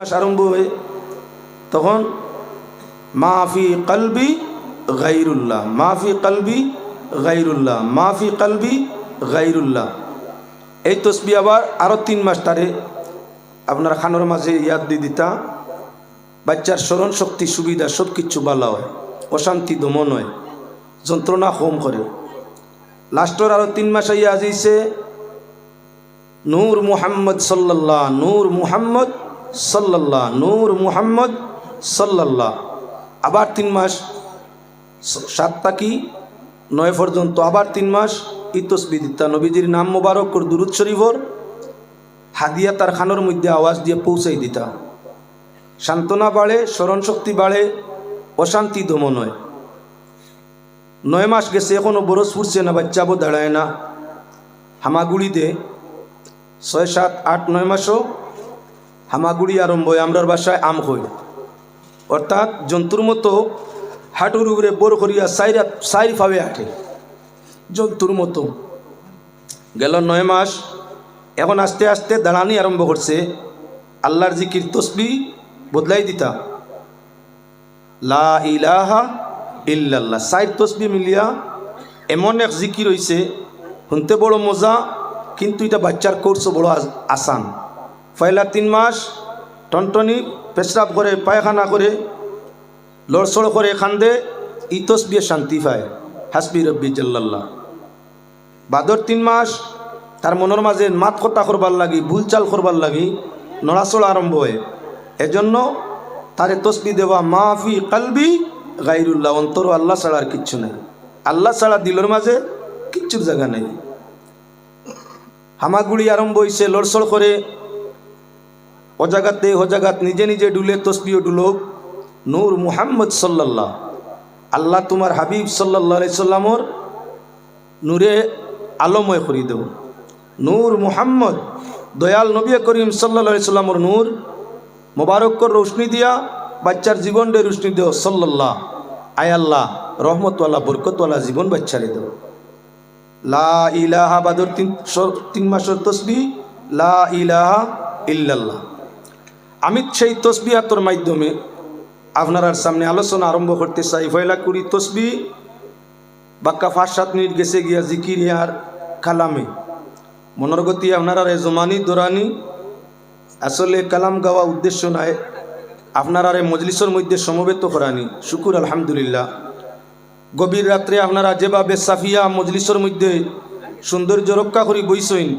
মাস আরম্ভ হয়ে তখন মাফি কলবি গাইরুল্লাহ মাফি কলবি গাইরুল্লাহ মাফি কলবি গাইরুল্লাহ। এই তসবি আবার আরও তিন মাস তারে আপনার খানোর মাঝে ইয়াদ দিয়ে দিতা। বাচ্চার স্মরণ শক্তি, সুবিধা সব কিছু ভালো হয়, অশান্তি, দমন হয়, যন্ত্রণা কম করে। লাস্টর আরও তিন মাস ইয়া আজিছে নূর মুহাম্মদ সাল্লাল্লাহ, নূর মুহাম্মদ সাল্লাল্লাহ, নূর মুহাম্মদ সাল্লাল্লাহ। আবার তিন মাস স- সাতটা কি নয় পর্যন্ত আবার তিন মাস ইতসবি দিতা। নবীজির নাম মোবারক কর দুরুদ শরীফর হাদিয়া তার খানোর মধ্যে আওয়াজ দিয়ে পৌঁছাই দিতা। সান্ত্বনা বাড়ে স্মরণ শক্তি বাড়ে, অশান্তি দমন হয় নয় মাস গেছে এখনও বরস ফুটছে না, বাচ্চাবো দাঁড়ায় না। হামাগুড়িতে ছয়, সাত, আট, নয় মাসও হামাগুড়ি আরম্ভ হয় আমরার বাসায় আম হই। অর্থাৎ জন্তুর মতো হাঁটুর উপরে বোর করিয়া সাইরা সাইর ফাবে আঠে জন্তুর মতো। গেল নয় মাস, এখন আস্তে আস্তে দাঁড়ানি আরম্ভ করছে। আল্লাহর জিকির তসবি বদলাই দিতা। লা ইলাহা ইল্লাল্লাহ। সাইড তসবি মিলিয়া এমন এক জিকির হইছে, শুনতে বড় মজা, কিন্তু এটা বাচ্চার কোর্স বড় আস- আসান। পয়লা তিন মাস টনটনি পেশরাব করে, পায়খানা করে লড়সড় করে খান্দে ই তসবিয়ে শান্তি পায়। হাসবি রব্বি জাল্লাল্লাহ। বাদর তিন মাস তার মনের মাঝে মাত কথা করবার লাগি ভুল চাল করবার লাগি, নড়াচড়া আরম্ভ হয়। এজন্য তারে তসবি দেওয়া মাফি কালবি গাইরুল্লাহ, অন্তর আল্লাহ ছাড়া আর কিচ্ছু নেই। আল্লাহ ছাড়া দিলের মাঝে কিচ্ছুর জায়গা নেই। হামাগুড়ি আরম্ভ হইছে লড়সড় করে ও জায়গাতে নিজে নিজে ডুলে তসবিও ডুলোক নূর মুহাম্মদ সাল্লাল্লাহ। আল্লাহ তোমার হাবিব সাল্লাহ সাল্লামর নূরে আলময় করি দেব। নূর মুহাম্মদ, দয়াল নবী করিম সাল্লা সাল্লামর নূর। মোবারকর রোশনি দিয়া, বাচ্চার ডে রোশনি দেও সাল্লাল্লাহ। আয় আল্লাহ, রহমতওয়ালা, বরকতওয়ালা জীবন বাচ্চারে দেব লা ইলাহা বাদর তিন তিন মাসের তসবি লা ইলাহা ইল্লাল্লাহ। আমি সেই তসবিহাতর মাধ্যমে আপনার সামনে আলোচনা আরম্ভ করতে চাই। ফয়লা কুড়ি তসবি, বাক্কা পাঁচ সাত মিনিট গেছে গিয়া জিকির আর কালামে। মনের গতি আপনারা জমানি, দোরানি। আসলে কালাম গাওয়া উদ্দেশ্য নাই, আপনারা মজলিসের মধ্যে সমবেত করানি। শুকুর, আলহামদুলিল্লাহ। গভীর রাত্রে আপনারা যেভাবে সাফিয়া মজলিসের মধ্যে সৌন্দর্য রক্ষা করি বইসইন,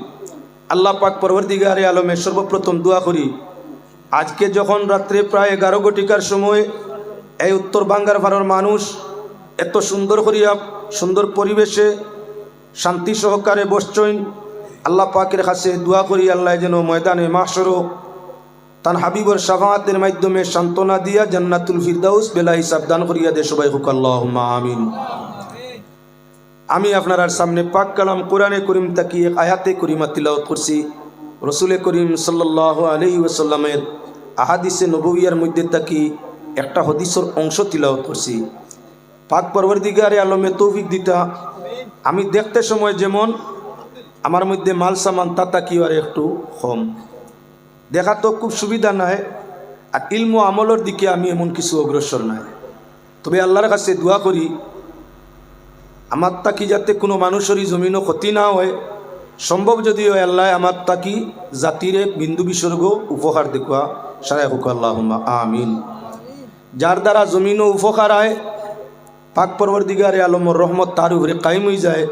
আল্লাহ পাক পরবর্তী পরবর্তীগারে আলমে সর্বপ্রথম দোয়া করি। আজকে যখন রাত্রে প্রায় এগারো ঘটিকার সময় এই উত্তর বাঙ্গার ভাড়ার মানুষ এত সুন্দর করিয়া, সুন্দর পরিবেশে শান্তি সহকারে বসছইন আল্লাহ পাকের কাছে দোয়া করি আল্লাহ যেন ময়দানে মাসরো তান হাবিবর সাফাতের মাধ্যমে সান্ত্বনা দিয়া জান্নাতুল ফিরদাউস বেলা হিসাব দান করিয়া দে সবাই হুক আল্লাহ আমিন। আমি আপনার সামনে পাক কালাম কোরআনে করিম তাকিয়ে আয়াতে করিমা তিলাওয়াত করছি। রসুলে করিম সাল্লাহ আলহি ওসাল্লামের আহাদিসে নবুইয়ার মধ্যে তাকি একটা হদিসর অংশ তিলাওয়াত করছি। পাক পরবর্তীগারে আলমে তৌফিক দিতা। আমি দেখতে সময় যেমন আমার মধ্যে মাল সামান তাতা কি আর একটু কম। দেখা তো খুব সুবিধা নাই আর ইলম আমলের দিকে আমি এমন কিছু অগ্রসর নাই। তবে আল্লাহর কাছে দোয়া করি, আমার তাকি যাতে কোনো মানুষেরই জমিনও ক্ষতি না হয়। সম্ভব যদিও আল্লাহ আমার তাকি জাতিরে বিন্দু বিসর্গ উপহার দেখুয়া। সারাই হুক আল্লাহ আমিন। যার দ্বারা জমিনও উপকার আয় পাক পরবর্তীগারে আলমর রহমত তার উপরে কায়েম হয়ে যায়।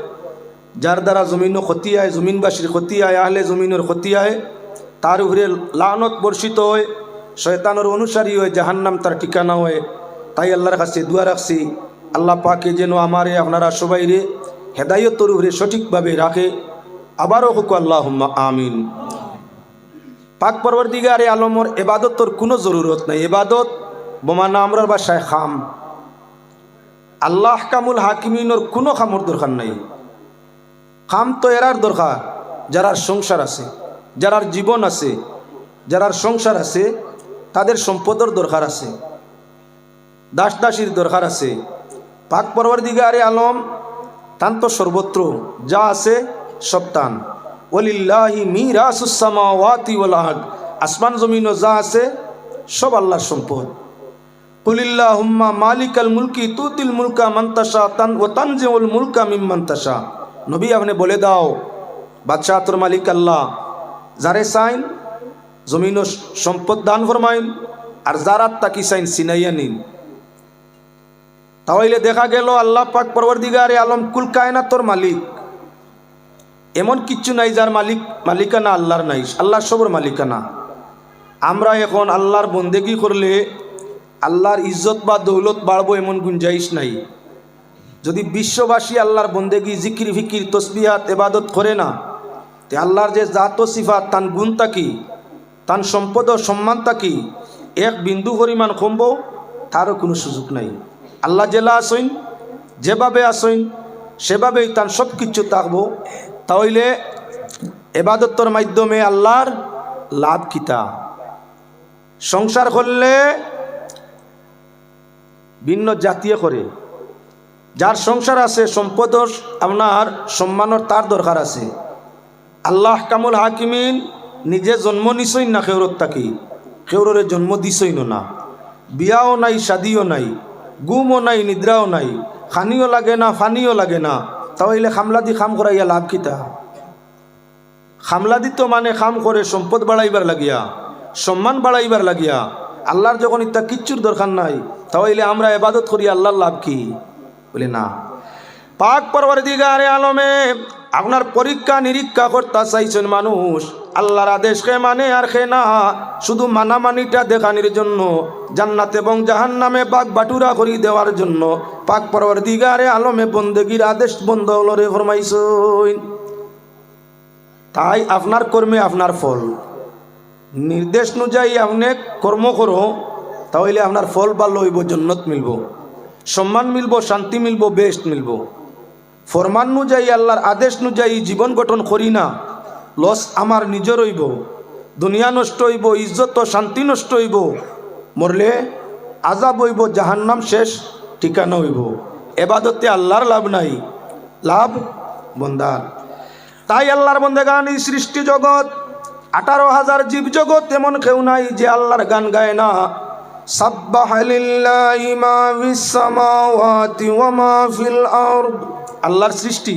যার দ্বারা জমিনও ক্ষতি হয়, জমিনবাসীর ক্ষতি হয়, আহলে জমিনের ক্ষতি হয়, তার উপরে লানত বর্ষিত হয়, শয়তানের অনুসারী হয়, জাহান্নাম তার ঠিকানা হয়। তাই আল্লাহর কাছে দোয়া রাখছি, আল্লাহ পাকে যেন আমারে, আপনারা সবাই রে হেদায়তর উপরে সঠিকভাবে রাখে। আবারও হুকু আল্লাহ আমিন। পাক পরবর্তীগারে আলমর এবাদতর কোনো জরুরত নাই। এবাদত বোমানা আমরার বাসায় খাম। আল্লাহ কামুল হাকিমিনর কোনো খামর দরকার নাই। খাম তো এরার দরকার, যারার সংসার আছে, যারার জীবন আছে, যারার সংসার আছে, তাদের সম্পদের দরকার আছে দাস দাসীর দরকার আছে। পাক পরবর দিকে আরে আলম তান তো সর্বত্র যা আছে সব তান ওলিল্লাহি মিরাসুসামাওয়াতি ওয়াল আরদ। আসমান জমিনও যা আছে, সব আল্লাহর সম্পদ। কুলিল্লাহ হুম্মা মালিকাল মুলকি তুতিল মুলকা মন্তাসা তান ও তানজিউল মুলকা মিম মন্তাসা নবী, আপনি বলে দাও, বাদশাহ তোর মালিক আল্লাহ। যারে সাইন, জমিন ও সম্পদ দান ফরমাইন, আর যারাত তাকি সাইন সিনাইয়া নিন। তাহলে দেখা গেল আল্লাহ পাক পরবর্তীগারে আলম কুল কায়না তোর মালিক। এমন কিচ্ছু নাই যার মালিক, মালিকানা আল্লাহর নাই, আল্লাহর সবর মালিকানা। আমরা এখন আল্লাহর বন্দেগি করলে আল্লাহর ইজ্জত বা দৌলত বাড়বো এমন গুঞ্জাইশ নাই। যদি বিশ্ববাসী আল্লাহর বন্দেগি, জিকির, ফিকির, তসবিহাত, এবাদত করে না, তে আল্লাহর যে জাত সিফাত তান গুণ তাকি তান সম্পদ ও সম্মান তাকি এক বিন্দু পরিমাণ কমব, তারও কোনো সুযোগ নাই। আল্লাহ জেলা আসইন, যেভাবে আসইন, সেভাবেই তার সব কিছু থাকব। তাহলে এবাদত্তর মাধ্যমে আল্লাহর লাভ কিতা সংসার করলে ভিন্ন জাতীয় করে। যার সংসার আছে সম্পদ আপনার সম্মানের তার দরকার আছে। আল্লাহ কামুল হাকিমিন নিজে জন্ম নিছই না খেউরত থাকি খেউরে জন্ম দিছই না। বিয়াও নাই শাদিও নাই, গুমও নাই, নিদ্রাও নাই, খানিও লাগে না, ফানিও লাগে না। তাহলে খামলাদি খাম করাইয়া লাভ কিতা খামলাদি তো মানে খাম করে সম্পদ বাড়াইবার লাগিয়া, সম্মান বাড়াইবার লাগিয়া। আল্লাহর যখন ইত্যা কিচ্ছুর দরকার নাই, তাও এলে আমরা এবাদত করি, আল্লাহর লাভ কি? বলে না। পাক পরবর দিগারে আলমে আপনার পরীক্ষা নিরীক্ষা করতে চাইছেন মানুষ, আল্লাহর আদেশ খে মানে আর খে না, শুধু মানামানিটা দেখানির জন্য, জান্নাত এবং জাহান নামে বাঘ বাটুরা করি দেওয়ার জন্য, পাক পরবর দিগারে আলমে বন্দেগীর আদেশ বন্ধ হলরে ফরমাইছই তাই আপনার কর্মে আপনার ফল। নির্দেশ অনুযায়ী আপনি কর্ম করো, তাহলে আপনার ফল ভালো হইব, জন্নত মিলব। সম্মান মিলব, শান্তি মিলব বেস্ট মিলব। ফরমান অনুযায়ী আল্লাহর আদেশ অনুযায়ী জীবন গঠন করি না। লস আমার নিজের হইব দুনিয়া নষ্ট হইব, ইজ্জত ও শান্তি নষ্ট হইব। মরলে আজাব হইব, জাহান্নাম শেষ, ঠিকানা হইব। এবাদতে আল্লাহর লাভ নাই। লাভ বন্দার। তাই আল্লাহর বন্দে গান এই সৃষ্টি জগৎ, আঠারো হাজার জীব জগৎ এমন কেউ নাই যে আল্লাহর গান গায় না। সাব্বাহ লিল্লাহি মা ফিস সামাওয়াতি ওয়া মা ফিল আরদ। আল্লাহর সৃষ্টি,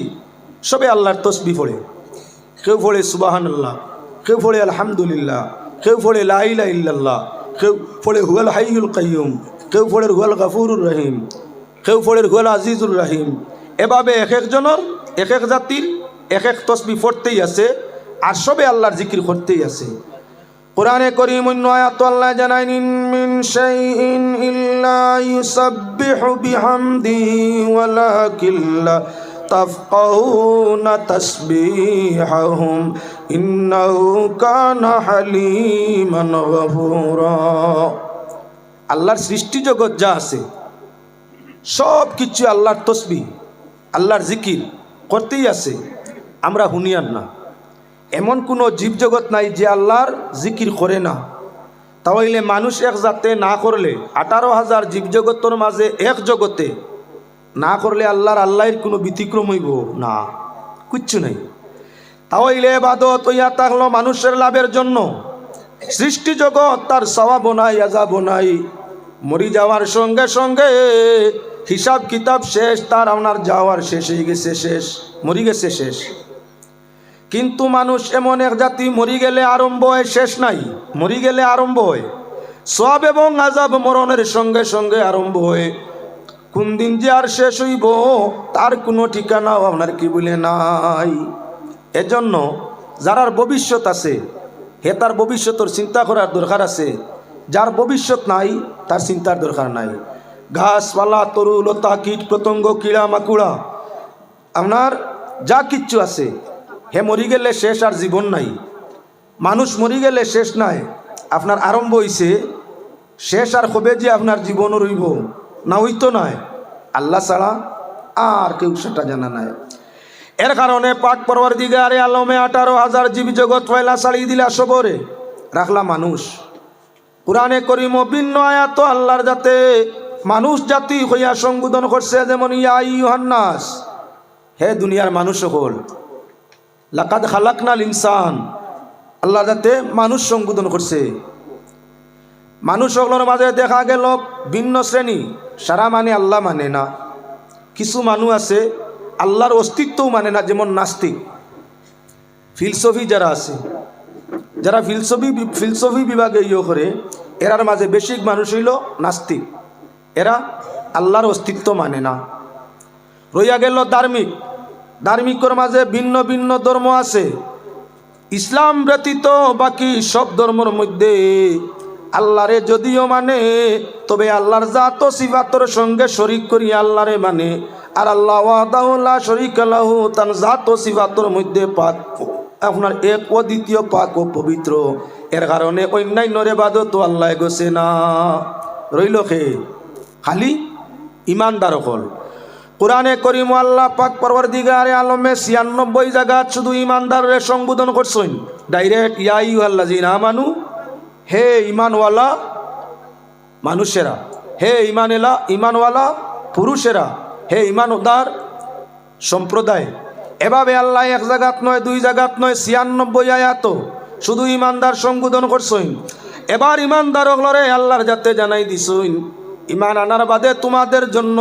সবে আল্লাহর তসবি পড়ে। কেউ পড়ে সুবাহান আল্লাহ কেউ পড়ে আলহামদুলিল্লাহ, কেউ পড়ে লাইলা ইল্লাল্লাহ, কেউ পড়ে হুয়াল হাইয়ুল কাইয়ুম, কেউ পড়ে হুয়াল গাফুরুর রহিম, কেউ পড়ে হুয়াল আজিজুর রহিম। এভাবে এক একজনের এক এক জাতির এক এক তসবি পড়তেই আছে আর সবে আল্লাহর জিকির করতেই আছে। কোরআনে করিম অন্য আয়াত আল্লাহ জানাইন শাইইন ইল্লা ইউসাব্বিহু বিহামদিহি ওয়ালাকিন লা তাফকাহুনা তাসবিহাহুম ইন্নাহু কানা হালিমান গফুরা। আল্লাহর সৃষ্টি জগৎ যা আছে সব কিছু আল্লাহর তসবি আল্লাহর জিকির করতেই আছে, আমরা হুনিয়ার না। এমন কোনো জীবজগৎ নাই যে আল্লাহর জিকির করে না। তাহলে মানুষ এক জাতে না করলে, আঠারো হাজার জীবজগতর মাঝে এক জগতে না করলে আল্লাহর আল্লাহর কোনো ব্যতিক্রম হইব না, কিচ্ছু নাই। তাহলে বাদত ইয়া থাকল মানুষের লাভের জন্য। সৃষ্টি জগৎ তার সওয়াব নাই আজাব নাই। মরি যাওয়ার সঙ্গে সঙ্গে হিসাব কিতাব শেষ, তার আপনার যাওয়ার শেষ হয়ে গেছে শেষ, মরি গেছে শেষ। কিন্তু মানুষ এমন এক জাতি, মরি গেলে আরম্ভ হয়, শেষ নাই। মরি গেলে আরম্ভ হয়। সব এবং আজাব মরণের সঙ্গে সঙ্গে আরম্ভ হয়। কোন দিন যে আর শেষ হইব, তার কোনো ঠিকানাও আপনার কি বলে নাই। এজন্য যারার ভবিষ্যৎ আছে, হে তার ভবিষ্যতর চিন্তা করার দরকার আছে। যার ভবিষ্যৎ নাই, তার চিন্তার দরকার নাই। ঘাসপালা তরু লতা কীট পতঙ্গ কিড়া মাকুড়া আপনার যা কিচ্ছু আছে হে মরি গেলে শেষ আর জীবন নাই। মানুষ মরি গেলে শেষ নাই। আপনার আরম্ভ হইছে, শেষ আর হবে যে আপনার জীবনও রইব, না হইতো নাই। আল্লাহ ছাড়া আর কেউ সেটা জানা নাই। এর কারণে পাক পরবার দিগারে আলমে আঠারো হাজার জীব জগৎ ফয়লা ছাড়িয়ে দিলা সবরে, রাখলা মানুষ। কোরআনে করিম ভিন্ন আয়াত, আল্লাহর যাতে মানুষ জাতি হইয়া সংবোধন করছে যেমন ইয়া ইউহান্নাস হে দুনিয়ার মানুষ সকল লাকাদ খালাকনাল ইনসান। আল্লাহ যাতে মানুষ সংবোধন করছে। মানুষ সকলের মাঝে দেখা গেল ভিন্ন শ্রেণি। সারা মানে আল্লাহ মানে না। কিছু মানুষ আছে, আল্লাহর অস্তিত্বও মানে না, যেমন নাস্তিক। ফিলসফি যারা আছে, যারা ফিলসফি ফিলসফি বিভাগে ইয়ে করে, এরার মাঝে বেশি মানুষ হইল নাস্তিক। এরা আল্লাহর অস্তিত্ব মানে না। রইয়া গেল ধার্মিক। ধার্মিকর মাঝে ভিন্ন ভিন্ন ধর্ম আছে। ইসলাম ব্যতীত বাকি সব ধর্মের মধ্যে আল্লাহরে যদিও মানে তবে আল্লাহর জাত সিবাতর সঙ্গে শরিক করি আল্লাহরে মানে আর আল্লাহ ওয়াদাউল্লাহ শরিক আল্লাহ তার জাত সিবাতর মধ্যে পাক আপনার এক ও দ্বিতীয় পাক ও পবিত্র। এর কারণে অন্যান্য রেবাদত তো আল্লাহ গোছে না। রইল খে খালি ইমানদার হল। কোরআনে করিম আল্লাহ পাক পরবর্তীগারে আলমে ছিয়ানব্বই জায়গা শুধু ইমানদারের সম্বোধন করছেন। ডাইরেক্ট ইয়াই আল্লাহ মানু হে ইমানওয়ালা মানুষেরা, হে ইমানেলা ইমানওয়ালা পুরুষেরা, হে ইমানদার সম্প্রদায়, এভাবে আল্লাহ এক জায়গাত নয়, দুই জায়গাত নয়, ছিয়ানব্বই আয়াত শুধু ইমানদার সম্বোধন করছেন। এবার ইমানদার হলরে আল্লাহর যাতে জানাই দিছইন ইমান আনার বাদে তোমাদের জন্য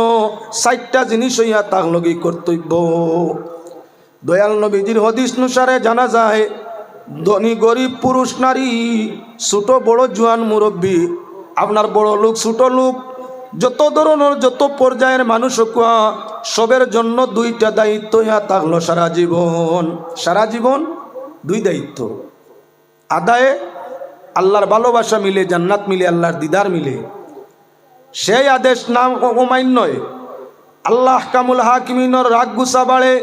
ষাটটা জিনিস হইয়া তাক লগি কর্তব্য। দয়াল নবীজির হদিস অনুসারে জানা যায়, ধনী গরিব পুরুষ নারী, ছোট বড় জোয়ান মুরব্বী, আপনার বড় লোক, ছোট লোক, যত ধরনের যত পর্যায়ের মানুষ কুয়া সবের জন্য দুইটা দায়িত্ব ইয়া থাকল সারা জীবন। সারা জীবন দুই দায়িত্ব। আদায়ে আল্লাহর ভালোবাসা মিলে, জান্নাত মিলে, আল্লাহর দিদার মিলে। সেই আদেশ নাম অমান্যয় আল্লাহ কামুল হাকিমিনর রাগ গুসা বাড়ে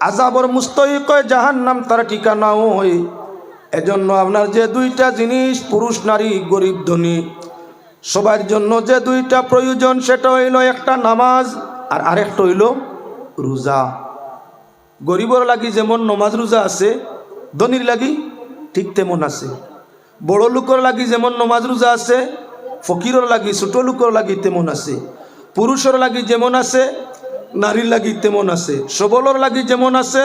আজাবর মুস্তহিক জাহান নাম তার ঠিকানাও হয় এজন্য আপনার যে দুইটা জিনিস, পুরুষ, নারী, গরিব, ধনী, সবার জন্য যে দুইটা প্রয়োজন, সেটা হইল একটা নামাজ আর আরেকটা হইল রোজা। গরিবর লাগি যেমন নমাজ রোজা আছে, ধনীর লাগি ঠিক তেমন আছে। বড় লোকের লাগি যেমন নমাজ রোজা আছে ফকিরর লাগি, ছোট লোকের লাগি তেমন আছে। পুরুষের লাগি যেমন আছে, নারীর লাগি তেমন আছে। সবলর লাগি যেমন আছে,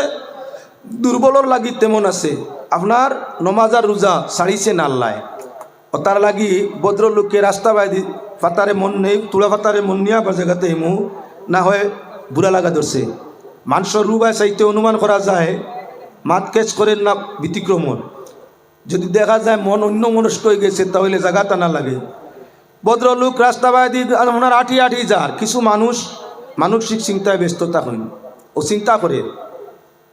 দুর্বলর লাগি তেমন আছে। আপনার নমাজ আর রোজা ছাড়িছেন আল্লাহ। ও তার লাগি ভদ্রলোককে রাস্তা বাইদি ফাতারে মন নেই, তুলা ফাতারে মন নিয়ে আবার জায়গাতে এমু না হয় বুড়া লাগা ধরছে। মানুষের রুবায় চাইতে অনুমান করা যায়, মাত কেচ করেন না, ব্যতিক্রমণ। যদি দেখা যায় মন অন্য মনস্ক হয়ে গেছে, তাহলে জায়গাটা না লাগে। ভদ্রলোক রাস্তা বাইদি ওনার আঠি আঠি যার। কিছু মানুষ, মানসিক চিন্তায় ব্যস্ত থাকেন ও চিন্তা করে,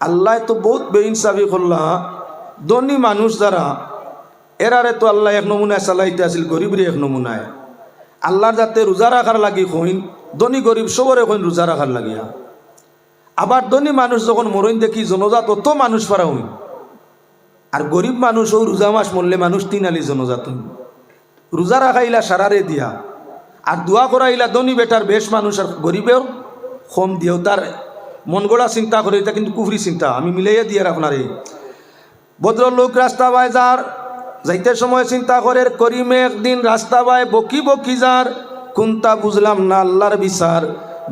আল্লাহ তো বহুত বেইনসাফি করলা, ধনী মানুষ যারা, এরারে তো আল্লাহ এক নমুনায় চালাইতে আসিল গরিবরে এক নমুনায়। আল্লাহর যাতে রোজা রাখার লাগি হইন, ধনী গরিব সবরে হইন রোজা রাখার লাগিয়া। আবার ধনী মানুষ যখন মরইন দেখি জনজাত অত মানুষ পারা হইন আর গরিব মানুষ ও রোজা মাস মরলে মানুষ তিন আলি জনজাত হইন। রোজা রাখাইলা সারারে দিয়া। আর দোয়া করাইলা ধনী বেটার বেশ মানুষ আর গরিবেও কম দিয়েও তার মন গড়া চিন্তা করে, এটা কিন্তু কুফরি চিন্তা। আমি মিলাইয়া দিয়ে আপনারে ভদ্রলোক রাস্তা বাই যার, যাইতে সময় চিন্তা করে, করিমে একদিন রাস্তা বাই বকি বকি যার। কোনটা বুঝলাম না, আল্লাহর বিচার।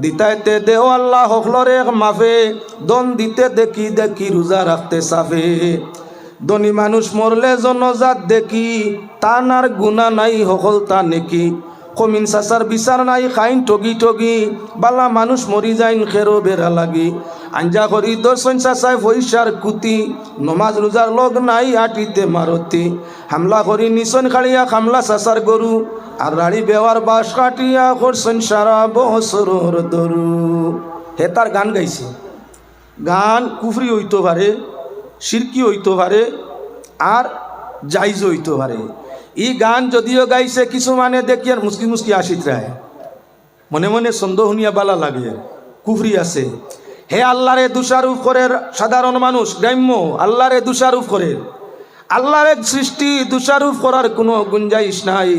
দিতাইতে দেও আল্লাহ হকলরে মাফে, দন দিতে দেখি দেখি রোজা রাখতে সাফে। ধনী মানুষ মরলে জনজাত দেখি তানার গুণা নাই হকল তা নেকি। কমিন সাসার বিচার নাই, খাইন ঠগি ঠগি, বালা মানুষ মরি যাইন খেরো বেড়া লাগি। আঞ্জা করি দর্শন চাচাই পয়সার কুতি নমাজ রোজার লগ নাই আটিতে মারতি হামলা করি নিশন খাড়িয়া খামলা চাচার গরু আর রাড়ি বেওয়ার বাস কাটিয়া করছেন সারা বছরর দরু হে তার গান গাইছে। গান কুফরি হইতে পারে সিরকি হইতে পারে আর জাইজ হইতে পারে। ই গান যদিও গাইছে, কিছু মানে দেখি আর মুসকি মুসকি আসিত রায়। মনে মনে সন্দেহ শুনিয়া বালা লাগে, কুফরি আছে। হে আল্লাহরে দোষারোপ করে সাধারণ মানুষ, গ্রাম্য, আল্লাহরে দোষারোপ করে আল্লাহর সৃষ্টি দোষারোপ করার কোনো গুঞ্জাইশ নাই।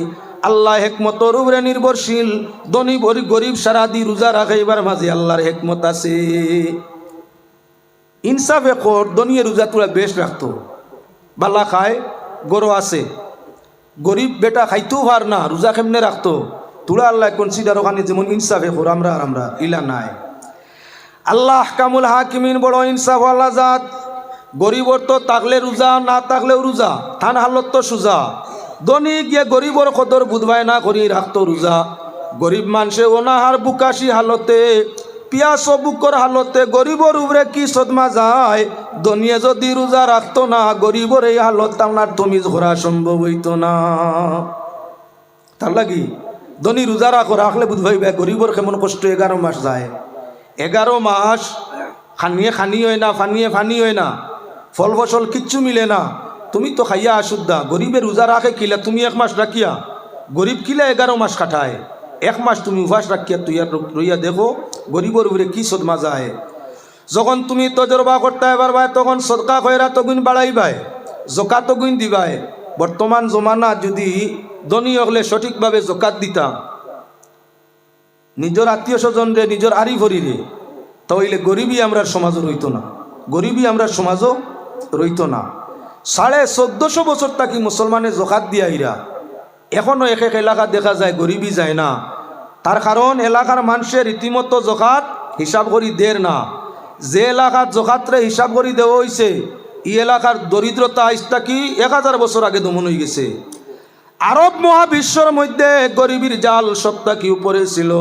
আল্লাহ হেকমতর উপরে নির্ভরশীল, ধনী, গরিব গরিব, সারা দি রোজা রাখাইবার মাঝে আল্লাহর হেকমত আছে। ইনসাফে কর, দনিয়ে রোজা তোরা বেশ রাখতো। বালা খায়, গরু আছে। গরিব বেটা খাইতেও পার না, রোজা কেমনে রাখতো? তোরা আল্লাহ কনসিডার ওখানে যেমন ইনসাফে কর, আমরা আর আমরা, ইলা নাই। আল্লাহ কামুল হাকিমিন বড় ইনসাফ আল্লাহ জাত। গরিবর তো তাকলে রোজা, না তাকলেও রোজা, থান হালত তো সোজা। ধনী গিয়ে গরিবর কদর বুধবাই না করি রাখতো রোজা। গরিব মানুষে অনাহার বুকাশি হালতে পিয়াস বুকর হালতে গরিবর উপরে কি সদমা যায়? দনিয়ে যদি রোজা রাখতো না গরিবর এই হালত আপনার তমিজ করা সম্ভব হইতো না। তার লাগি, ধনী রোজা রাখো রাখলে বুধ ভাইবে গরিবর কেমন কষ্ট এগারো মাস যায়। এগারো মাস, খানিয়ে খানি হয় না, ফানিয়ে ফানি হয় না, ফল ফসল কিচ্ছু মিলে না। তুমি তো খাইয়া আসুদ্দা গরিবের রোজা রাখে কিলা, তুমি এক মাস রাখিয়া গরিব কিলা এগারো মাস কাটায়। এক মাস তুমি উপাস রাখিয়া তুই রইয়া দেখো, গরিবর উপরে কি সদমা যায়। যখন তুমি তজরবা করতে পারবা তখন সদকা খয়রা তগুন বাড়াইবাই জকা তগুন দিবাই। বর্তমান জমানা যদি ধনী হলে সঠিকভাবে জকাত দিতাম। নিজের আত্মীয় স্বজনরে, নিজের আরি ভরিরে, তাহলে গরিবই আমরা সমাজও রইত না। গরিবই আমরা সমাজও রইত না। সাড়ে চোদ্দশো বছর তাকি মুসলমানে জকাত দিয়া ইরা এখনও এক এক এলাকা দেখা যায়, গরিবই যায় না। তার কারণ এলাকার মানুষের রীতিমতো জকাত হিসাব করি দের না। যে এলাকার জকাতরে হিসাব করি দেওয়া হয়েছে ই এলাকার দরিদ্রতা আইসটা কি এক হাজার বছর আগে দমন হয়ে গেছে। আরব মহাবিশ্বর মধ্যে গরিবীর জাল সপ্তাহ কি উপরে ছিল?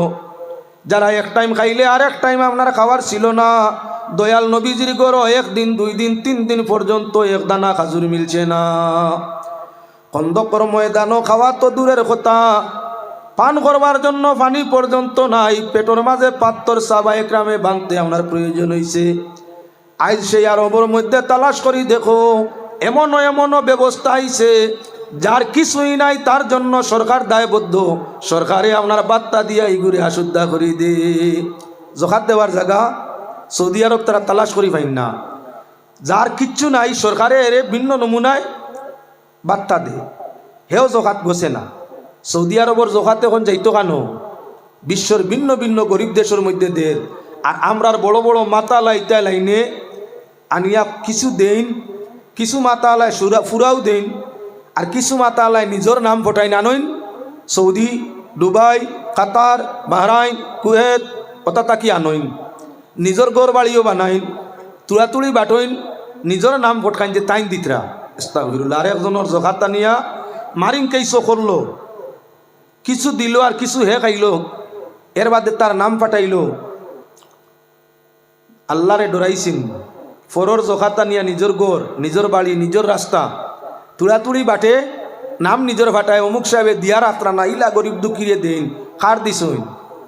যারা এক টাইম খাইলে আর এক টাইম আপনার খাওয়ার ছিল না। দয়াল নবীজির গড় একদিন, দুই দিন, তিন দিন পর্যন্ত এক দানা খাজুর মিলছে না। কন্দকর ময়দানও খাওয়া তো দূরের কথা। পান করবার জন্য পানি পর্যন্ত নাই। পেটর মাঝে পাত্তর সাবা একরামে বাঁধতে আপনার প্রয়োজন হয়েছে আজ সেই আরবর মধ্যে তালাশ করি, দেখো, এমনও এমনও ব্যবস্থা আইছে যার কিছুই নাই, তার জন্য সরকার দায়বদ্ধ। সরকারে আপনার বার্তা দিয়া ইগুরে হাসুদ্ধা করি দে। জখাত দেওয়ার জায়গা, সৌদি আরব তারা তালাশ করি পাইন না। যার কিচ্ছু নাই, সরকারে এরে ভিন্ন নমুনায় বার্তা দে। হেও জখাত বসে না। সৌদি আরবর জখাতে এখন যাইতো কেন? বিশ্বর ভিন্ন ভিন্ন গরিব দেশের মধ্যে দের আর আমরার বড় বড় মাতা লাইতা লাইনে আনিয়া কিছু দেন কিছু মাতা আলায় সুরা ফুরাও দেন আর কিছু মাতা আলায় নিজের নাম ফটাই নানইন Saudi Dubai Qatar Bahrain Kuwait কথা তাকি আনইন নিজের গড় বাড়িও বানাইন। তুড়াতুড়ি বাটইন নিজের নাম ফটকাইন যে তাইন দিতরা ইস্তাগফিরুল্লাহ, আর একজনের জখাত আনিয়া মারিন কেইসো করল? কিছু দিল আর কিছু হে খাইল। এর বাদে তার নাম পাঠাইল আল্লাহরে ডরাইছিন ফরর জখাতা নিয়া নিজের গোর নিজের বাড়ি, নিজের রাস্তা, তুড়াতুড়ি বাটে নাম নিজের ভাটায় অমুক সাহেবে দিয়া রাত্রা না ইলা গরিব দুঃখীরে দিন, খার দিছইন।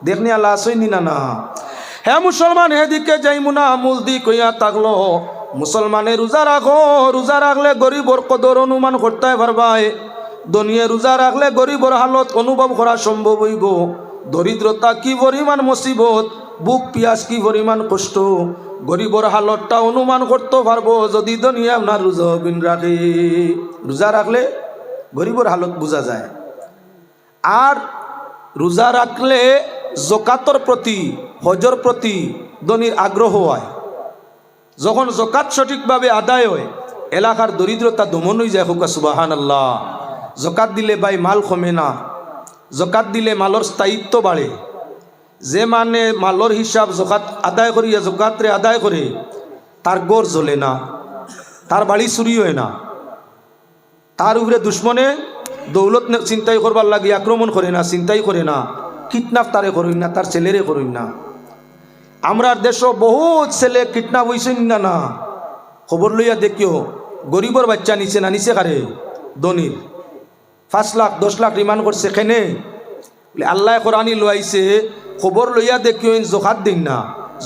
দেখনি আল্লাহ আসইনি না না? হ্যাঁ মুসলমান হেদিকে যাইমু না, মূল দি কইয়া থাকল মুসলমানে রোজা রাখো, রোজা রাখলে গরিবর কদর অনুমান করতে পারবাই। দুনিয়া রোজা রাখলে গরিবর হালত অনুভব করা সম্ভব হইব। দরিদ্রতা কি পরিমাণ মুসিবত, বুক পিয়াস কি পরিমাণ কষ্ট, গরিবর হালতটা অনুমান করতে পারব যদি দুনিয়া আপনার রোজা বিন রাখে। রোজা রাখলে গরিবর হালত বোঝা যায়। আর রোজা রাখলে জকাতর প্রতি, হজর প্রতি দনির আগ্রহ হয়। যখন জকাত সঠিকভাবে আদায় হয়, এলাকার দরিদ্রতা দমন হয়ে যায়, হোকা সুবাহান আল্লাহ জকাত দিলে ভাই মাল কমে না। জকাত দিলে মালর স্থায়িত্ব বাড়ে। যে মানে মালর হিসাব জকাত আদায় করিয়া জকাতরে আদায় করে, তার গোর জ্বলে না। তার বাড়ি চুরি হয় না। তার উপরে দুশ্মনে দৌলত চিন্তাই করবার লাগি, আক্রমণ করে না, চিন্তাই করে না। কিডন্যাপ তারে করুন না, তার ছেলেরে করুন না। আমরার দেশ বহুত ছেলে কিডন্যাপ হইছেন না না। খবর লইয়া দেখিও, গরিবর বাচ্চা নিছে না, নিছে কারে? ধনির। পাঁচ লাখ, দশ লাখ রিমান্ড করছে বলে, আল্লাহ কোরআনি লইছে খবর লইয়া দেখিও জকাত দিন না।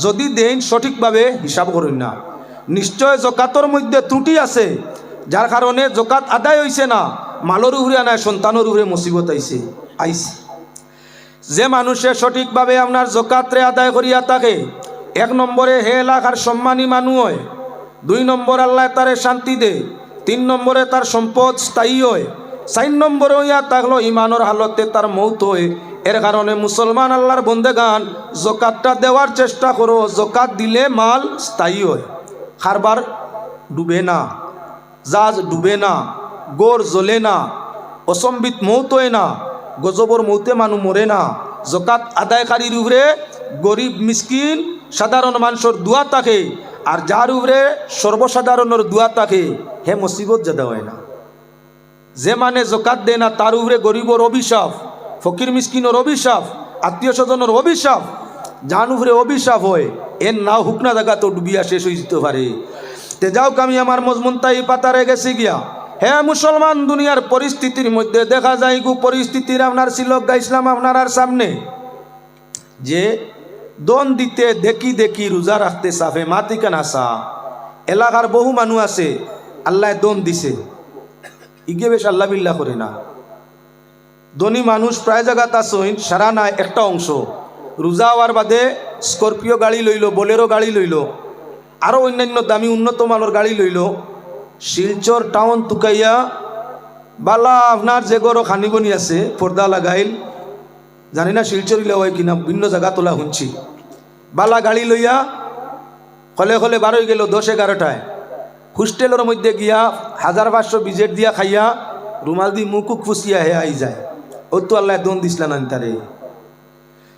যদি দেন সঠিকভাবে হিসাব করুন না। নিশ্চয় জকাতর মধ্যে ত্রুটি আছে, যার কারণে জকাত আদায় হইছে না, মালর উহরে আনায় সন্তানের উহরে মুসিবত আইছে আইছে। যে মানুষে সঠিকভাবে আপনার জকাতরে আদায় করিয়া থাকে, এক নম্বরে হে এলাকার সম্মানী মানুষ হয়, দুই নম্বর আল্লাহ তারে শান্তি দে, তিন নম্বরে তার সম্পদ স্থায়ী হয়, চার নম্বরে ইয়া থাকল ইমানোর হালতে তার মৌত হয়। এর কারণে মুসলমান আল্লাহর বন্দেগান, জকাতটা দেওয়ার চেষ্টা করো, জকাত দিলে মাল স্থায়ী হয়। খারবার ডুবে না, জাজ ডুবে না, গোর জ্বলে না, অসম্বিত মৌত হয় না। গজবর মৌতে মানুষ মরে না। জকাত আদায়কারীর উপরে গরিব মিসকিন সাধারণ মানুষের দোয়া থাকে আর যার উপরে সর্বসাধারণের দোয়া থাকে হে মুসিবত জাদা হয় না। যে মানে জকাত দেয় না তার উপরে গরিবর অভিশাপ ফকির মিসকিনের অভিশাপ, আত্মীয় স্বজনের অভিশাপ যান উপরে অভিশাপ হয় এর নাও হুকনা জায়গা তো ডুবিয়া শেষ হয়ে যেতে পারে তে যাও আমি আমার মজমুন তাই পাতারে গেছি গিয়া। হ্যাঁ মুসলমান, দুনিয়ার পরিস্থিতির মধ্যে দেখা যায় গু, পরিস্থিতির আপনার ছিল গাইছিলাম আপনার সামনে। যে দন দিতে, দেখি দেখি রোজা রাখতে সাফে মাতি কেন আসা এলাকার বহু মানুষ আছে, আল্লাহ দন দিছে। ইগে বেশ আল্লাহ বিল্লাহ করে না। ধনী মানুষ প্রায় জায়গাত আসইন সারা নাই একটা অংশ। রোজা হওয়ার বাদে স্করপিও গাড়ি লইল, বোলেরো গাড়ি লইল আরও অন্যান্য দামি উন্নত মানের গাড়ি লইল শিলচর টাউন তুকাইয়া বালা আপনার যে গরো খানিবনি আছে পর্দা লাগাইল। জানি না শিলচর ইলা কিনা, ভিন্ন জায়গা তোলা শুনছি বালা গাড়ি লইয়া কলে কলে বারোই গেল দশ এগারোটায়। হোস্টেলের মধ্যে গিয়া হাজার পাঁচশো বিজেট দিয়া খাইয়া রুমাল দি মুকুক ফুসিয়া হে আই যায়। ও তো আল্লাহ দন দিসলা না তারে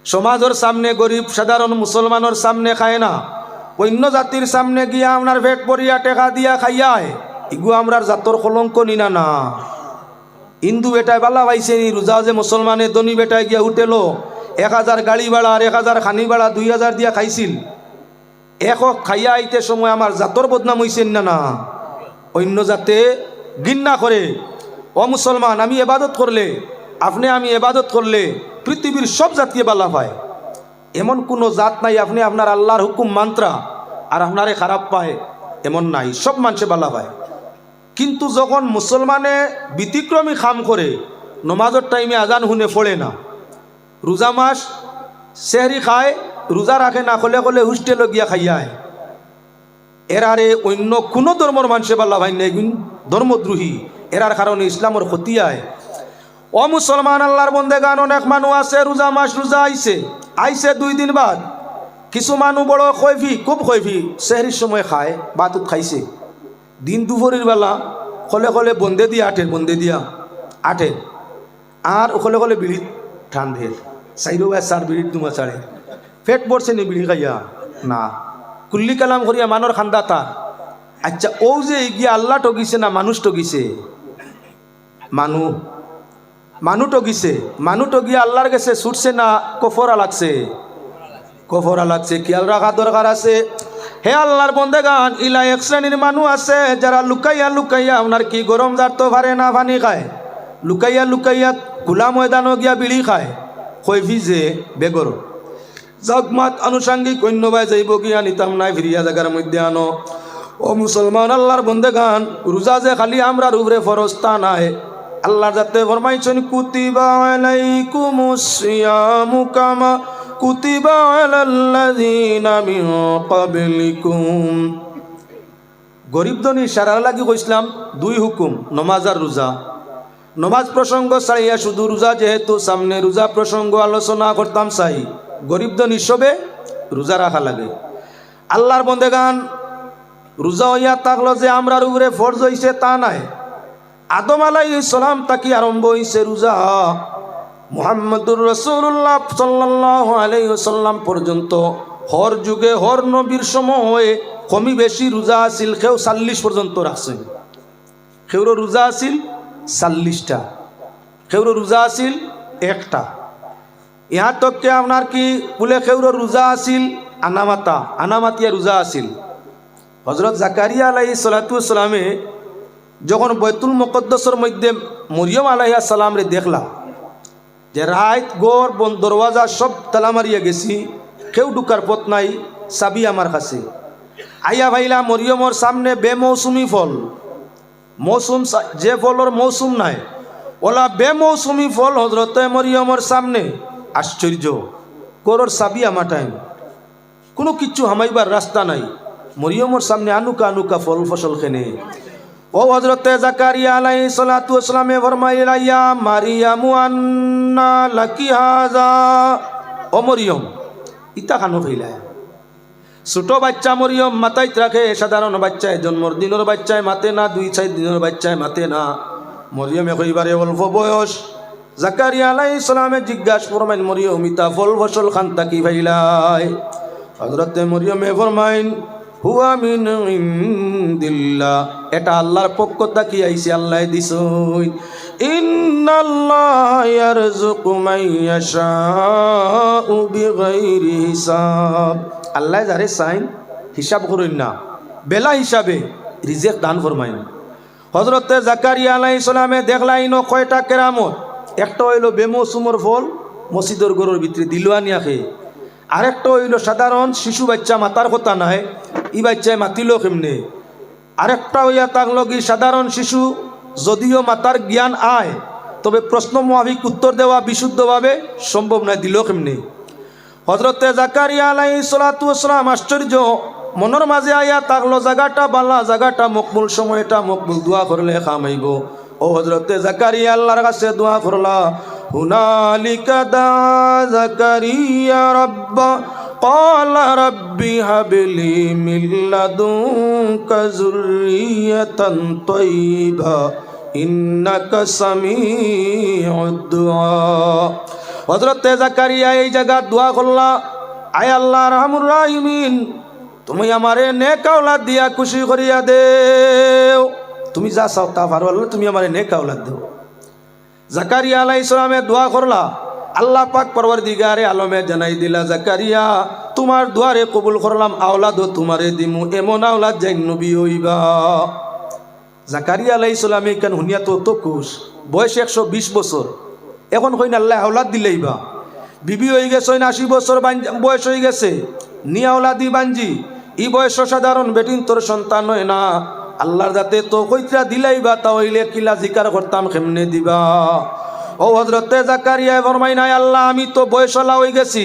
সমাজের সামনে গরিব, সাধারণ মুসলমানের সামনে খায় না। অন্য জাতির সামনে গিয়া আপনার ভেট পরিয়া টেকা দিয়া খাইয়ায় ইগু আমরার জাতর কলঙ্ক নিনা না হিন্দু বেটায় বালা পাইছে নি রোজা যে মুসলমানে ধনী বেটায় গিয়া উঠেলো, এক হাজার গাড়ি ভাড়া আর এক হাজার খানি ভাড়া দুই হাজার দিয়া খাইছিল। একক খাইয়া আইতে সময় আমার জাতর বদনাম হইছেন না না অন্য জাতে ঘৃণা করে ও মুসলমান আমি এবাদত করলে, আপনি আমি এবাদত করলে পৃথিবীর সব জাতীয় বালা পায়। এমন কোনো জাত নাই, আপনি আপনার আল্লাহর হুকুম মান্ত্রা, আর আপনারে খারাপ পায়, এমন নাই, সব মানুষে বালা পায় কিন্তু যখন মুসলমানে ব্যতিক্রমী খাম করে, নমাজের টাইমে আজান শুনে ফোড়ে না, রোজা মাস সেহরি খায়, রোজা রাখে না, কলে কলে হোস্টেলে গিয়া খাইয়ায় এরারে অন্য কোনো ধর্মর মানুষে বাল্লা ভাই নেই ধর্মদ্রোহী। এরার কারণে ইসলামর ক্ষতিয়ায় ও মুসলমান আল্লাহর বন্দে গান অনেক মানুষ আছে, রোজা মাস রোজা আইছে। আইছে দুই দিন বাদ। কিছু মানুষ বড় খৈফি, খুব খৈফি। সেহরির সময় খায় বাতুত খাইছে। দিন দুপুরের বেলা কলে কলে বন্দে দিয়া, আঠে বন্দে দিয়া, আঠে। আর ওখলে কলে বিড়ি ঠান ঢের চাইরো চার বিড়ির দুমা চাড়ে ফেট পড়ছে নি বিড়ি খাইয়া? না। কুল্লি কালাম করিয়া মানর খান্দা তা। আচ্ছা ও যে গিয়া আল্লাহ টগিছে না মানুষ টগিছে মানু মানু টগিছে, মানু টগিয়া আল্লাহর গেছে ছুটছে না, কফরা লাগছে। কফরা লাগছে, খেয়াল রাখা দরকার আছে। হে আল্লাহর বন্দেগান ইলা এক শ্রেণির মানুষ আছে, যারা লুকাইয়া লুকাইয়া আপনার কি গরম জারতো পারে না পানি খায়। লুকাইয়া লুকাইয়া খোলা ময়দানও গিয়া বিড়ি খায়। কইফি যে বেগর। জগমাত আনুষাঙ্গিক অন্য ভাই যাইব গিয়া নিতাম নাই ফিরিয়া জায়গার মধ্যে আনো। ও মুসলমান আল্লাহর বন্দেগান, রোজা যে খালি আমরা রুবরে ফরস্তা নাই। আল্লাহ যাতে ফরমাইছেন, কুতিবা আলাইকুমুস সিয়ামু কুতিবা আলাল্লাযিনা মিন ক্বাবলিকুম। গরিব ধনী সারার লাগি কইসলাম, দুই হুকুম, নমাজ আর রোজা। নমাজ প্রসঙ্গ ছাড়িয়া শুধু রোজা যেহেতু, সামনে রোজা প্রসঙ্গ আলোচনা করতাম চাই। গরিব ধনী সবে রোজা রাখা লাগে। আল্লাহর বন্দেগান, রোজা হইয়া থাকল যে আমরার উপরে ফর্জ হইছে তা নাই। আদম আলাই সালাম তাকি আরম্ভ হইছে রোজা। মুহাম্মদুর রসুল্লাহ সাল্লাহ আলাইসাল্লাম পর্যন্ত হর যুগে হর নবীর সময় কমি বেশি রোজা আছিল কেউ চাল্লিশ পর্যন্ত রাখছেন কেউর রোজা আছিল চাল্লিশটা, কেউর রোজা আছিল একটা। ইহা তককে আপনার কি বোলে কেউর রোজা আছিল আনামাতা, আনামাতিয়া রোজা আছিল হজরত জাকারিয়া আলাই সালাতামে যখন বৈতুল মকদ্দসর মধ্যে মরিয়ম আলাইয়া সালামরে দেখলা যে রাত গোর বন দরওয়াজা সব তালা মারিয়া গেছি, কেউ ঢুকার পথ নাই, চাবি আমার কাছে। আইয়া ভাইলা মরিয়মর সামনে বেমৌসুমি ফল। মৌসুম যে ফলর মৌসুম নাই, ওলা বেমৌসুমি ফল হজরতে মরিয়মর সামনে। আশ্চর্য করর চাবি আমার টাইম। কোনো কিচ্ছু হামাইবার রাস্তা নাই। মরিয়মর সামনে আনুকা আনুকা ফল ফসল খেনে। ও হজরতে জাকারিয়া আলাই সালাতু আসলামে ফরমাইলা ইয়া মারিয়ামু আন্না লাকি হাজা ও মরিয়ম, ইতা খানো ফেলায় ছোট বাচ্চা মরিয়ম মাথায় রাখে, সাধারণ বাচ্চায় জন্মর দিনের বাচ্চায় মাতে না, দুই চার দিনের বাচ্চায় মাতে না। মরিয়মে কইবারে অল্প বয়স। জাকারিয়া আলাই সালামে জিজ্ঞাসা ফরমাইন, মরিয়ম, ইতা ফল ফসল খান তাকি ভাইলাই হজরতে মরিয়মে ফরমাইন হুয়া মিন ইন্দিল্লাহ। এটা আল্লাহর পক্ষ থেকে আইছে আল্লাহ হিসাব। আল্লাহ যারে চাইন, হিসাব করেন না। বেলা হিসাবে রিজেক দান ফরমাইন। হজরতে জাকারিয়া আলাই ইসলামে দেখলাইন কয়টা কেরামত? একটা হইল বেমৌসুমর ফল, মসজিদের গরুর ভিতরে দিলুয়ানিয়া খেয়ে আরেকটা হইল সাধারণ শিশু বাচ্চা মাতার কথা নাই ই বাচ্চায় মাতিল কেমনে? আরেকটা হইয়া লগি সাধারণ শিশু, যদিও মাতার জ্ঞান আয় তবে প্রশ্ন মহাবিক উত্তর দেওয়া বিশুদ্ধভাবে সম্ভব নয় দিল কেমনে? হজরতে জাকারিয়া আলাই সালাতাম আশ্চর্য মনের মাঝে আইয়া তাকলো জায়গাটা বালা জায়গাটা মকবুল সময়টা মকবুল দোয়া করলে খামাইব ও হজরতে জাকারিয়া আল্লাহর কাছে দোয়া করলা হুনালিকা দা জাকারিয়া রব্বা قال رب هب لي من لدنك ذرية طيبة إنك سميع الدعاء হজরত জাকারিয়া এই জায়গা দোয়া করলা আয় আল্লাহ রহমুর রাহিমিন তুমি আমারে নেক আওলাদ দিয়া খুশি করিয়া দেও তুমি যা চাও তা পারো আল্লাহ তুমি আমারে নেক আওলাদ দেও জাকারিয়া আলাই ইসলামে দোয়া করলা আল্লাহ পাক পরবর দিগারে আলমে জানাই দিলা জাকারিয়া, তোমার দুয়ারে কবুল করলাম, আওলাদও তোমারে দিমু, এমন আওলাদ যাই নবী হইবা। জাকারিয়া আলাই ইসলামে কেন হুনিয়া তো তো কুশ বয়স একশো বিশ বছর। এখন কইন, আল্লাহ আওলাদ দিলেইবা বিবি হয়ে গেছে আশি বছর বয়স হয়ে গেছে। নি আওলাদি বাঞ্জি ই বয়স সাধারণ বেটিন তোর সন্তান হয় না। আল্লাহর যাতে তো কইতরা দিলাইবা তা হইলে কিলা জিকার করতাম, কেমনে দিবা? ও হজরতে জাকারিয়া ফরমাই নাই আল্লাহ, আমি তো বয়সলা হয়ে গেছি।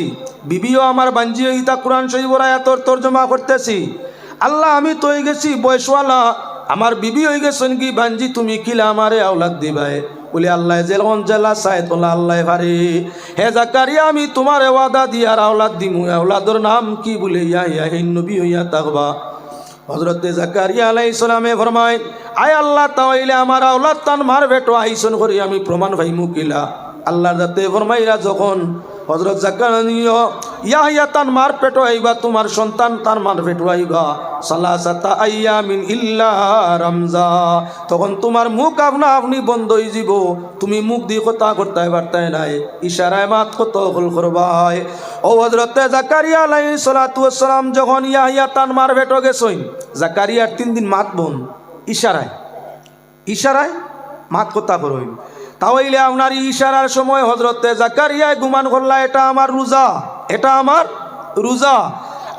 বিবিও আমার বাঞ্জি ইতা কোরআন শরীফরা এতর তর্জমা করতেছি। আল্লাহ, আমি তো হয়ে গেছি বয়সওয়ালা। আমার বিবি হয়ে গেছেন কি? বাঞ্জি, তুমি কিলা আমারে আওলাদ দিবাই বলে, আল্লাহ যেমন জেলা চাই তোলা আল্লাহ ভারে। হে জাকারিয়া, আমি তোমার ওয়াদা দিয়ার আওলাদ দিমু। আওলাদর নাম কি বলে? ইয়া ইয়া, হে নবী হইয়া তাকবা। হজরতে জাকারিয়া আলাই ইসলামে ফরমায়, আয় আল্লাহ তাইলে আমার আওলাদ তান মার বেটো আইসন করি, আমি প্রমাণ ভাই কিলা? আল্লাহ যাতে ফরমাইরা যখন হজরত জাকারিয়া ইয়া ইয়া তান মার পেটো আইবা তোমার সন্তান তার মার পেটো আইবা সালাসাতা আইয়ামিন ইল্লা রমজা। তখন তোমার মুখ আপনা আপনি বন্ধ হয়ে যাব। তুমি মুখ দিয়ে কথা করতে পারতাই নাই। ইশারায় মাত কত হল করবাই ও হজরতে জাকারিয়া আলাই সালাম, যখন ইয়া ইয়া তান মার বেটো গেছইন জাকারিয়ার তিন দিন মাত বন ইশারায় ইশারায় মাত কথা করইন তাহলে আপনার ইশারার সময় হজরতে জাকারিয়ায় গুমান করলা, এটা আমার রোজা, এটা আমার রোজা।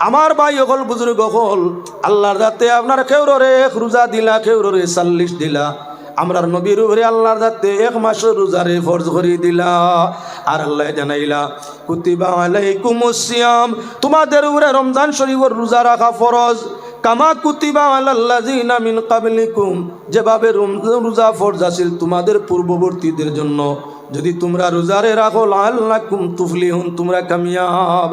আমার ভাই হল বুজুর্গ হল আল্লাহর যাতে আপনার কেউরে এক রোজা দিলা কেউরে চাল্লিশ দিলা। আমরার নবীর উপরে আল্লাহর যাতে এক মাসের রোজারে ফরজ করে দিলা। আর আল্লাহ জানাইলা, কুতিবা আলাইকুমুস সিয়াম, তোমাদের উপরে রমজান শরীফের রোজা রাখা ফরজ। কামা কুতিবা আলাল্লাযিনা মিন কাবলিকুম যেভাবে রোজা ফরজা আছিল তোমাদের পূর্ববর্তীদের জন্য। যদি তোমরা রোজারে রাখো লাল্লাকুম তুফলিহুন, তোমরা কামিয়াব।